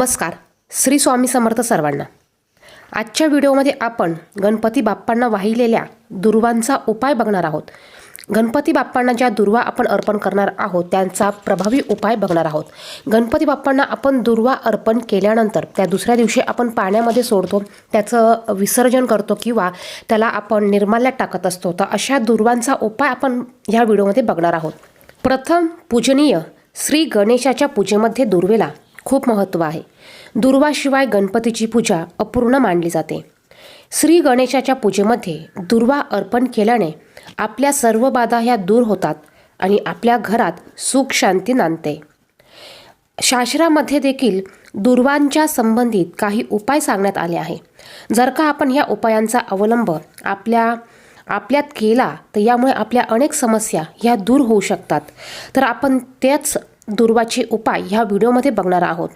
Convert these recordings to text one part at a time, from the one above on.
नमस्कार. श्री स्वामी समर्थ सर्वांना. आजच्या व्हिडिओमध्ये आपण गणपती बाप्पांना वाहिलेल्या दुर्वांचा उपाय बघणार आहोत. गणपती बाप्पांना ज्या दुर्वा आपण अर्पण करणार आहोत त्यांचा प्रभावी उपाय बघणार आहोत. गणपती बाप्पांना आपण दुर्वा अर्पण केल्यानंतर त्या दुसऱ्या दिवशी आपण पाण्यामध्ये सोडतो त्याचं विसर्जन करतो किंवा त्याला आपण निर्माल्यात टाकत असतो. तर अशा दुर्वांचा उपाय आपण ह्या व्हिडिओमध्ये बघणार आहोत. प्रथम पूजनीय श्री गणेशाच्या पूजेमध्ये दुर्वेला खूप महत्त्व आहे. दुर्वाशिवाय गणपतीची पूजा अपूर्ण मानली जाते. श्री गणेशाच्या पूजेमध्ये दुर्वा अर्पण केल्याने आपल्या सर्व बाधा ह्या दूर होतात आणि आपल्या घरात सुख शांती नांदते. शास्त्रामध्ये देखील दुर्वांच्या संबंधित काही उपाय सांगण्यात आले आहे. जर का आपण ह्या उपायांचा अवलंब आपल्या आपल्यात केला तर यामुळे आपल्या अनेक समस्या ह्या दूर होऊ शकतात. तर आपण त्याच दुर्वाचे उपाय ह्या व्हिडिओमध्ये बघणार आहोत.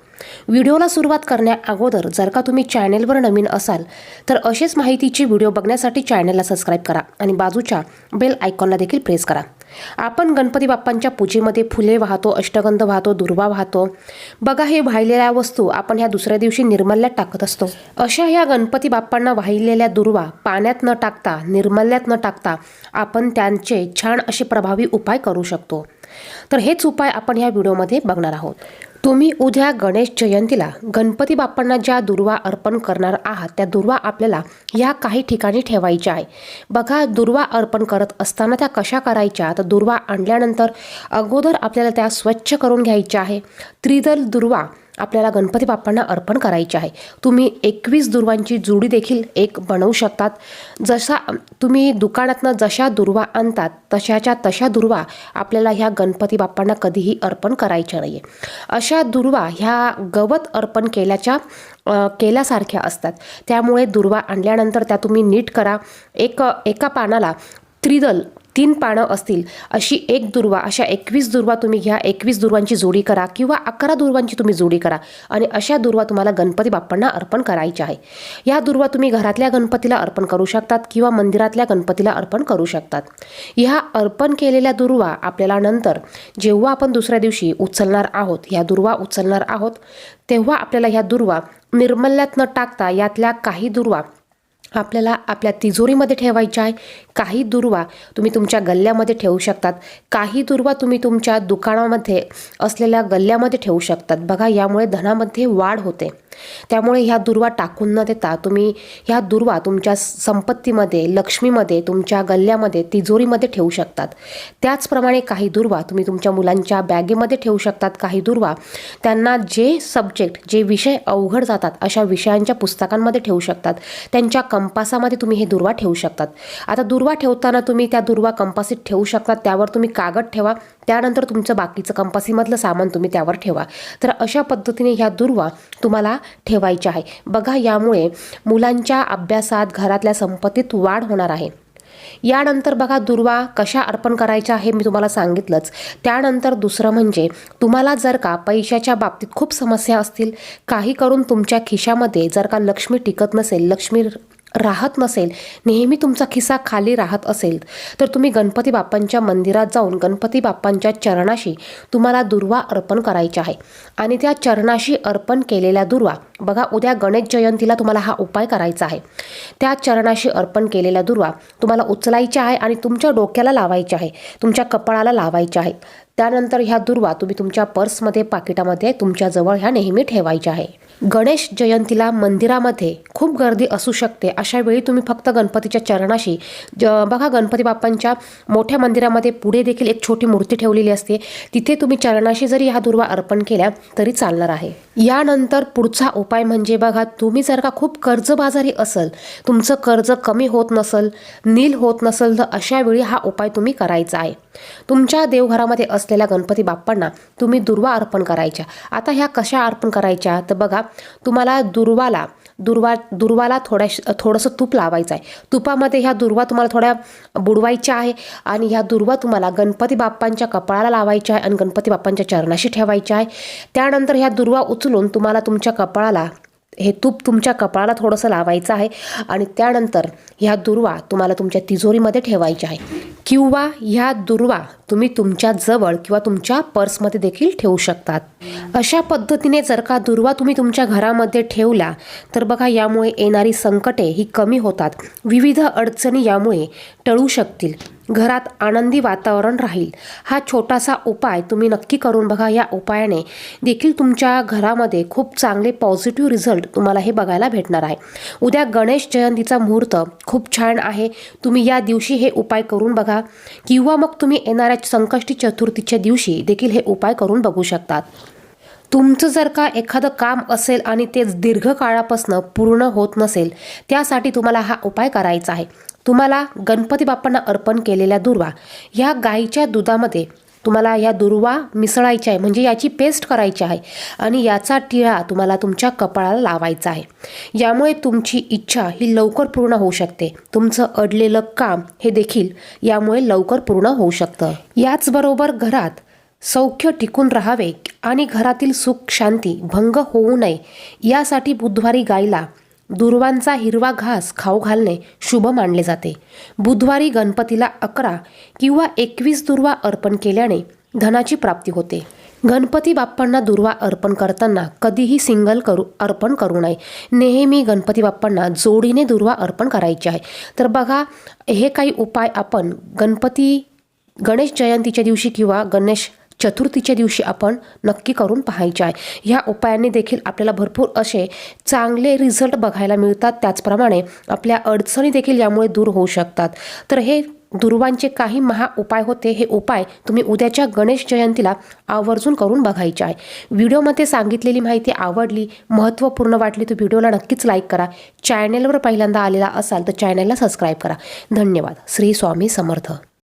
व्हिडिओला सुरुवात करण्या अगोदर जर का तुम्ही चॅनेलवर नवीन असाल तर असेच माहितीचे व्हिडिओ बघण्यासाठी चॅनेलला सबस्क्राईब करा आणि बाजूच्या बेल आयकॉनला देखील प्रेस करा. आपण गणपती बाप्पांच्या पूजेमध्ये फुले वाहतो अष्टगंध वाहतो दुर्वा वाहतो. बघा हे वाहिलेल्या वस्तू आपण ह्या दुसऱ्या दिवशी निर्मल्यात टाकत असतो. अशा ह्या गणपती बाप्पांना वाहिलेल्या दुर्वा पाण्यात न टाकता निर्मल्यात न टाकता आपण त्यांचे छान असे प्रभावी उपाय करू शकतो. तर हेच उपाय आपण ह्या व्हिडिओमध्ये बघणार आहोत. तुम्ही उद्या गणेश जयंतीला गणपती बाप्पांना ज्या दुर्वा अर्पण करणार आहात त्या दुर्वा आपल्याला या काही ठिकाणी ठेवायच्या आहे. बघा दुर्वा अर्पण करत असताना त्या कशा करायच्या? तर दुर्वा आणल्यानंतर अगोदर आपल्याला त्या स्वच्छ करून घ्यायच्या आहे. त्रिदल दुर्वा आपल्याला गणपती बाप्पांना अर्पण करायची आहे. तुम्ही एकवीस दुर्वांची जोडी देखील एक बनवू शकतात. जसा तुम्ही दुकानातनं जशा दुर्वा आणतात तशाच्या तशा दुर्वा आपल्याला ह्या गणपती बाप्पांना कधीही अर्पण करायच्या नाही अशा दुर्वा ह्या गवत अर्पण केल्याच्या केल्यासारख्या असतात. त्यामुळे दुर्वा आणल्यानंतर त्या तुम्ही नीट करा. एक एका पानाला त्रिदल तीन पानं असतील अशी एक दुर्वा अशा एकवीस दुर्वा तुम्ही घ्या एकवीस दुर्वांची जोडी करा किंवा अकरा दुर्वांची तुम्ही जोडी करा आणि अशा दुर्वा तुम्हाला गणपती बाप्पांना अर्पण करायच्या आहे. या दुर्वा तुम्ही घरातल्या गणपतीला अर्पण करू शकतात किंवा मंदिरातल्या गणपतीला अर्पण करू शकतात. ह्या अर्पण केलेल्या दुर्वा आपल्याला नंतर जेव्हा आपण दुसऱ्या दिवशी उचलणार आहोत ह्या दुर्वा उचलणार आहोत तेव्हा आपल्याला ह्या दुर्वा निर्मल्यात न टाकता यातल्या काही दुर्वा आपल्याला आपल्या तिजोरीमध्ये ठेवायच्या आहे. काही दुर्वा तुम्ही तुमच्या गल्ल्यामध्ये ठेवू शकतात. काही दुर्वा तुम्ही तुमच्या दुकानामध्ये असलेल्या गल्ल्यामध्ये ठेवू शकतात. बघा यामुळे धनामध्ये वाढ होते. त्यामुळे ह्या दुर्वा टाकून न देता तुम्ही ह्या दुर्वा तुमच्या संपत्तीमध्ये लक्ष्मीमध्ये तुमच्या गल्ल्यामध्ये तिजोरीमध्ये ठेवू शकतात. त्याचप्रमाणे काही दुर्वा तुम्ही तुमच्या मुलांच्या बॅगेमध्ये ठेवू शकतात. काही दुर्वा त्यांना जे सब्जेक्ट जे विषय अवघड जातात अशा विषयांच्या पुस्तकांमध्ये ठेवू शकतात. त्यांच्या कंपासामध्ये तुम्ही हे दुर्वा ठेवू शकतात. आता दुर्वा ठेवताना तुम्ही त्या दुर्वा कंपासीत ठेवू शकतात. त्यावर तुम्ही कागद ठेवा. त्यानंतर तुमचं बाकीचं कंपासीमधलं सामान तुम्ही त्यावर ठेवा. तर अशा पद्धतीने ह्या दुर्वा तुम्हाला ठेवायच्या आहे. बघा यामुळे मुलांच्या अभ्यासात घरातल्या संपत्तीत वाढ होणार आहे. यानंतर बघा दुर्वा कशा अर्पण करायच्या हे मी तुम्हाला सांगितलंच. त्यानंतर दुसरं म्हणजे तुम्हाला जर का पैशाच्या बाबतीत खूप समस्या असतील काही करून तुमच्या खिशामध्ये जर का लक्ष्मी टिकत नसेल लक्ष्मी राहत नसेल नेहमी तुमचा खिसा खाली राहत असेल तर तुम्ही गणपती बाप्पांच्या मंदिरात जाऊन गणपती बाप्पांच्या चरणाशी तुम्हाला दुर्वा अर्पण करायच्या आहे. आणि त्या चरणाशी अर्पण केलेल्या दुर्वा बघा उद्या गणेश जयंतीला तुम्हाला हा उपाय करायचा आहे. त्या चरणाशी अर्पण केलेल्या दुर्वा तुम्हाला उचलायच्या आहे आणि तुमच्या डोक्याला लावायच्या आहे तुमच्या कपाळाला लावायच्या आहे. त्यानंतर ह्या दुर्वा तुम्ही तुमच्या पर्समध्ये पाकिटामध्ये तुमच्याजवळ ह्या नेहमी ठेवायच्या आहे. गणेश जयंतीला मंदिरामध्ये खूप गर्दी असू शकते. अशा वेळी तुम्ही फक्त गणपतीच्या चरणाशी ज बघा गणपती बाप्पांच्या मोठ्या मंदिरामध्ये पुढे देखील एक छोटी मूर्ती ठेवलेली असते. तिथे तुम्ही चरणाशी जरी ह्या दुर्वा अर्पण केल्या तरी चालणार आहे. यानंतर पुढचा उपाय म्हणजे बघा तुम्ही जर का खूप कर्जबाजारी असल तुमचं कर्ज कमी होत नसल नील होत नसल तर अशा वेळी हा उपाय तुम्ही करायचा आहे. तुमच्या देवघरामध्ये असलेल्या गणपती बाप्पांना तुम्ही दुर्वा अर्पण करायच्या. आता ह्या कशा अर्पण करायच्या? तर बघा तुम्हाला दुर्वाला दुर्वा दुर्वाला थोड्या थोडंसं तूप लावायचं आहे. तुपामध्ये ह्या दुर्वा तुम्हाला थोड्या बुडवायच्या आहे आणि ह्या दुर्वा तुम्हाला गणपती बाप्पांच्या कपाळाला लावायच्या आहे आणि गणपती बाप्पांच्या चरणाशी ठेवायच्या आहे. त्यानंतर ह्या दुर्वा उचलून तुम्हाला तुमच्या कपाळाला हे तूप तुमच्या कपाळाला थोडंसं लावायचं आहे आणि त्यानंतर ह्या दुर्वा तुम्हाला तुमच्या तिजोरीमध्ये ठेवायच्या आहे. किंवा ह्या दुर्वा तुम्ही तुमच्या जवळ किंवा तुमच्या पर्समध्ये देखील ठेवू शकतात. अशा पद्धतीने जर का दुर्वा तुम्ही तुमच्या घरामध्ये ठेवला तर बघा यामुळे येणारी संकटे ही कमी होतात. विविध अडचणी यामुळे टळू शकतील. घरात आनंदी वातावरण राहील. हा छोटासा उपाय तुम्ही नक्की करून बघा. या उपायाने देखील तुमच्या घरामध्ये खूप चांगले पॉझिटिव्ह रिझल्ट तुम्हाला हे बघायला भेटणार आहे. उद्या गणेश जयंतीचा मुहूर्त खूप छान आहे. तुम्ही या दिवशी हे उपाय करून बघा. किंवा मग तुम्ही येणाऱ्या संकष्टी चतुर्थीच्या दिवशी देखील हे उपाय करून बघू शकतात. तुमचं जर का एखादं काम असेल आणि ते दीर्घकाळापासून पूर्ण होत नसेल त्यासाठी तुम्हाला हा उपाय करायचा आहे. तुम्हाला गणपती बाप्पांना अर्पण केलेल्या दुर्वा ह्या गाईच्या दुधामध्ये तुम्हाला या दुर्वा मिसळायच्या आहे म्हणजे याची पेस्ट करायची आहे आणि याचा टिळा तुम्हाला तुमच्या कपाळाला लावायचा आहे. यामुळे तुमची इच्छा ही लवकर पूर्ण होऊ शकते. तुमचं अडलेलं काम हे देखील यामुळे लवकर पूर्ण होऊ शकतं. याचबरोबर घरात सौख्य टिकून राहावे आणि घरातील सुख शांती भंग होऊ नये यासाठी बुधवारी गायला दुर्वांचा हिरवा घास खाऊ घालणे शुभ मानले जाते. बुधवारी गणपतीला अकरा किंवा एकवीस दुर्वा अर्पण केल्याने धनाची प्राप्ती होते. गणपती बाप्पांना दुर्वा अर्पण करताना कधीही सिंगल करू अर्पण करू नये. नेहमी गणपती बाप्पांना जोडीने दुर्वा अर्पण करायची आहे. तर बघा हे काही उपाय आपण गणपती गणेश जयंतीच्या दिवशी किंवा गणेश चतुर्थीच्या दिवशी आपण नक्की करून पाहायचे आहे. ह्या उपायांनी देखील आपल्याला भरपूर असे चांगले रिझल्ट बघायला मिळतात. त्याचप्रमाणे आपल्या अडचणी देखील यामुळे दूर होऊ शकतात. तर हे दुर्वांचे काही महा उपाय होते. हे उपाय तुम्ही उद्याच्या गणेश जयंतीला आवर्जून करून बघायचे आहे. व्हिडिओमध्ये सांगितलेली माहिती आवडली महत्त्वपूर्ण वाटली तर व्हिडिओला नक्कीच लाईक करा. चॅनेलवर पहिल्यांदा आलेला असाल तर चॅनेलला सबस्क्राईब करा. धन्यवाद. श्री स्वामी समर्थ.